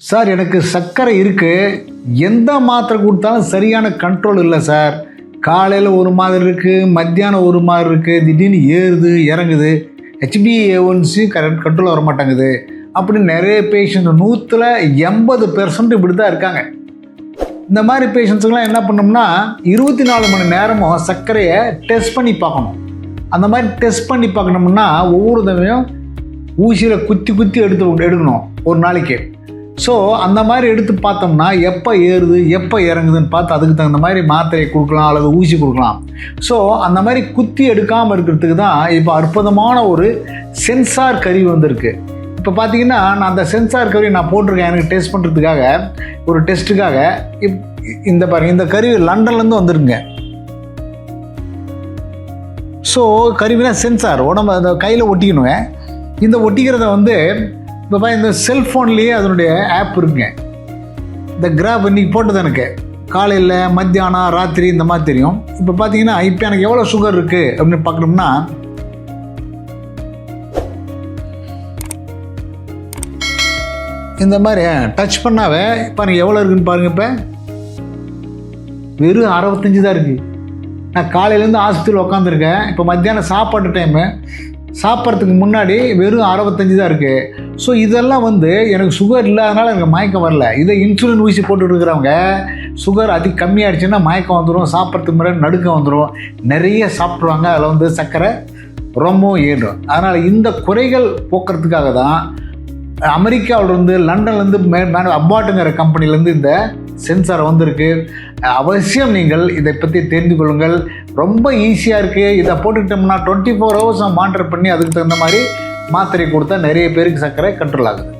Sir எனக்கு சர்க்கரை இருக்குது எந்த மாத்திரை கொடுத்தாலும் சரியான கண்ட்ரோல் இல்லை சார். காலையில் ஒரு மாதிரி இருக்குது மத்தியானம் ஒரு மாதிரி இருக்குது திடீர்னு ஏறுது இறங்குது. ஹெச்பிஏஒன்சி கரெக்ட் கண்ட்ரோல் வர மாட்டேங்குது அப்படின்னு நிறைய பேஷண்ட் நூற்றில் எண்பது பெர்சன்ட் இப்படி தான் இருக்காங்க. இந்த மாதிரி பேஷண்ட்ஸுக்கெல்லாம் என்ன பண்ணோம்னா இருபத்தி நாலு மணி நேரமும் சர்க்கரையை டெஸ்ட் பண்ணி பார்க்கணும். அந்த மாதிரி டெஸ்ட் பண்ணி பார்க்கணும்னா ஒவ்வொரு தடவையும் ஊசியில் குத்தி குத்தி எடுத்து எடுக்கணும் ஒரு நாளைக்கு. ஸோ அந்த மாதிரி எடுத்து பார்த்தோம்னா எப்போ ஏறுது எப்போ இறங்குதுன்னு பார்த்து அதுக்கு தகுந்த மாதிரி மாத்திரையை கொடுக்கலாம் அல்லது ஊசி கொடுக்கலாம். ஸோ அந்த மாதிரி குத்தி எடுக்காமல் இருக்கிறதுக்கு தான் இப்போ அற்புதமான ஒரு சென்சார் கருவி வந்திருக்கு. இப்போ பார்த்தீங்கன்னா நான் அந்த சென்சார் கருவி நான் போட்டிருக்கேன் எனக்கு டெஸ்ட் பண்ணுறதுக்காக ஒரு டெஸ்ட்டுக்காக இப் இந்த பாருங்க இந்த கருவி லண்டன்லேருந்து வந்துருங்க ஸோ கருவினா சென்சார் உடம்பு அந்த கையில் ஒட்டிக்கணுங்க. இந்த ஒட்டிக்கிறத வந்து இப்போ பா இந்த செல்ஃபோன்லேயே அதனுடைய ஆப் இருக்குங்க. இந்த கிராஃப் இன்றைக்கி போட்டது எனக்கு. காலையில் மத்தியானம் ராத்திரி இந்த மாதிரி தெரியும். இப்போ பார்த்தீங்கன்னா இப்போ எனக்கு எவ்வளோ சுகர் இருக்குது அப்படின்னு பார்க்கணும்னா இந்த மாதிரி டச் பண்ணாவே இப்போ எனக்கு எவ்வளோ இருக்குன்னு பாருங்க இப்போ. வெறும் அறுபத்தஞ்சு தான் இருக்குது நான் காலையிலேருந்து ஆஸ்பத்திரியில் உட்காந்துருக்கேன் இப்போ மத்தியானம் சாப்பாட்டு டைமு சாப்பிட்றதுக்கு முன்னாடி வெறும் அறுபத்தஞ்சு தான் இருக்குது ஸோ இதெல்லாம் வந்து எனக்கு சுகர் இல்லாதனால எனக்கு மயக்கம் வரல. இதை இன்சுலின் ஊசி போட்டுட்டு இருக்கிறவங்க சுகர் அதி கம்மியாகிடுச்சுன்னா மயக்கம் வந்துடும் சாப்பிட்றதுக்கு முன்னாடி நடுக்கம் வந்துடும் நிறைய சாப்பிட்ருவாங்க அதில் வந்து சர்க்கரை ரொம்பவும் ஏறும். அதனால் இந்த குறைகள் போக்குறதுக்காக தான் அமெரிக்காவிலேருந்து லண்டன்லேருந்து மே மேனு அப்பாட்டுங்கிற கம்பெனிலேருந்து இந்த சென்சார் வந்திருக்கு. அவசியம் நீங்கள் இதை பற்றி தெரிந்து கொள்ளுங்கள். ரொம்ப ஈஸியாக இருக்குது இதை போட்டுக்கிட்டோம்னா டுவெண்ட்டி ஃபோர் ஹவர்ஸ் மானிட்டர் பண்ணி அதுக்கு தகுந்த மாதிரி மாத்திரை கொடுத்தா நிறைய பேருக்கு சர்க்கரை கண்ட்ரோல் ஆகுது.